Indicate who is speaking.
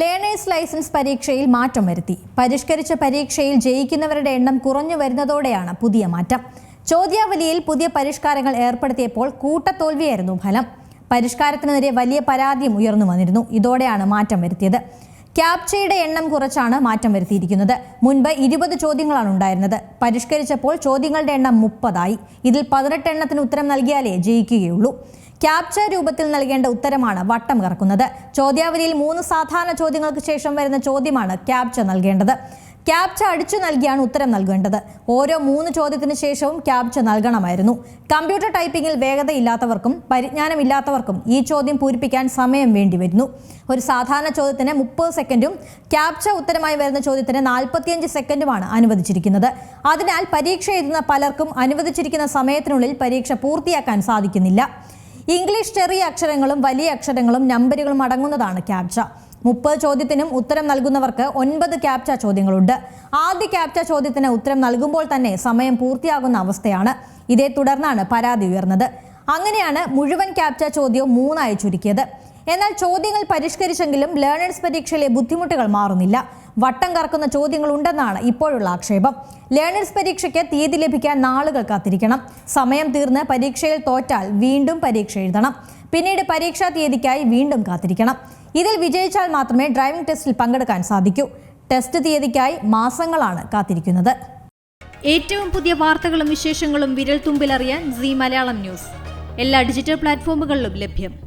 Speaker 1: Learners licence പരീക്ഷയിൽ മാറ്റം വരുത്തി. പരിഷ്കരിച്ച പരീക്ഷയിൽ ജയിക്കുന്നവരുടെ എണ്ണം കുറഞ്ഞു വരുന്നതോടെയാണ് പുതിയ മാറ്റം. ചോദ്യാവലിയിൽ പുതിയ പരിഷ്കാരങ്ങൾ ഏർപ്പെടുത്തിയപ്പോൾ കൂട്ടത്തോൽവിയായിരുന്നു ഫലം. പരിഷ്കാരത്തിനെതിരെ വലിയ പരാതിയും ഉയർന്നു വന്നിരുന്നു. ഇതോടെയാണ് മാറ്റം വരുത്തിയത്. ക്യാപ്ചയുടെ എണ്ണം കുറച്ചാണ് മാറ്റം വരുത്തിയിരിക്കുന്നത്. മുൻപ് ഇരുപത് ചോദ്യങ്ങളാണ് ഉണ്ടായിരുന്നത്. പരിഷ്കരിച്ചപ്പോൾ ചോദ്യങ്ങളുടെ എണ്ണം മുപ്പതായി. ഇതിൽ പതിനെട്ട് എണ്ണത്തിന് ഉത്തരം നൽകിയാലേ ജയിക്കുകയുള്ളൂ. ക്യാപ്ച രൂപത്തിൽ നൽകേണ്ട ഉത്തരമാണ് വട്ടം കറക്കുന്നത്. ചോദ്യാവലിയിൽ മൂന്ന് സാധാരണ ചോദ്യങ്ങൾക്ക് ശേഷം വരുന്ന ചോദ്യമാണ് ക്യാപ്ച നൽകേണ്ടത്. ക്യാപ്ച അടിച്ചു നൽകിയാണ് ഉത്തരം നൽകേണ്ടത്. ഓരോ മൂന്ന് ചോദ്യത്തിന് ശേഷവും ക്യാപ്ച നൽകണമായിരുന്നു. കമ്പ്യൂട്ടർ ടൈപ്പിംഗിൽ വേഗതയില്ലാത്തവർക്കും പരിജ്ഞാനമില്ലാത്തവർക്കും ഈ ചോദ്യം പൂരിപ്പിക്കാൻ സമയം വേണ്ടി വരുന്നു ഒരു സാധാരണ ചോദ്യത്തിന് മുപ്പത് സെക്കൻഡും ക്യാപ്ച ഉത്തരമായി വരുന്ന ചോദ്യത്തിന് നാൽപ്പത്തിയഞ്ച് സെക്കൻഡുമാണ് അനുവദിച്ചിരിക്കുന്നത്. അതിനാൽ പരീക്ഷ എഴുതുന്ന പലർക്കും അനുവദിച്ചിരിക്കുന്ന സമയത്തിനുള്ളിൽ പരീക്ഷ പൂർത്തിയാക്കാൻ സാധിക്കുന്നില്ല. ഇംഗ്ലീഷ് ചെറിയ അക്ഷരങ്ങളും വലിയ അക്ഷരങ്ങളും നമ്പറുകളും അടങ്ങുന്നതാണ് ക്യാപ്ച. മുപ്പത് ചോദ്യത്തിനും ഉത്തരം നൽകുന്നവർക്ക് ഒൻപത് ക്യാപ്ച ചോദ്യങ്ങളുണ്ട്. ആദ്യ ക്യാപ്ച ചോദ്യത്തിന് ഉത്തരം നൽകുമ്പോൾ തന്നെ സമയം പൂർത്തിയാകുന്ന അവസ്ഥയാണ്. ഇതേ തുടർന്നാണ് പരാതി ഉയർന്നത്. അങ്ങനെയാണ് മുഴുവൻ ക്യാപ്ച ചോദ്യവും മൂന്നായി ചുരുക്കിയത്. എന്നാൽ ചോദ്യങ്ങൾ പരിഷ്കരിച്ചെങ്കിലും ലേണേഴ്സ് പരീക്ഷയിലെ ബുദ്ധിമുട്ടുകൾ മാറുന്നില്ല. വട്ടം കറക്കുന്ന ചോദ്യങ്ങൾ ഉണ്ടെന്നാണ് ഇപ്പോഴുള്ള ആക്ഷേപം. ലേണേഴ്സ് പരീക്ഷയ്ക്ക് തീയതി ലഭിക്കാൻ നാളുകൾ കാത്തിരിക്കണം. സമയം തീർന്ന് പരീക്ഷയിൽ തോറ്റാൽ വീണ്ടും പരീക്ഷ എഴുതണം. പിന്നീട് പരീക്ഷാ തീയതിക്കായി വീണ്ടും കാത്തിരിക്കണം. ഇതിൽ വിജയിച്ചാൽ മാത്രമേ ഡ്രൈവിംഗ് ടെസ്റ്റിൽ പങ്കെടുക്കാൻ സാധിക്കൂ. ടെസ്റ്റ് തീയതിക്കായി മാസങ്ങളാണ് കാത്തിരിക്കുന്നത്.
Speaker 2: ഏറ്റവും പുതിയ വാർത്തകളും വിശേഷങ്ങളും വിരൽ തുമ്പിലറിയാൻ സി മലയാളം ന്യൂസ്. എല്ലാ ഡിജിറ്റൽ പ്ലാറ്റ്ഫോമുകളിലും ലഭ്യം.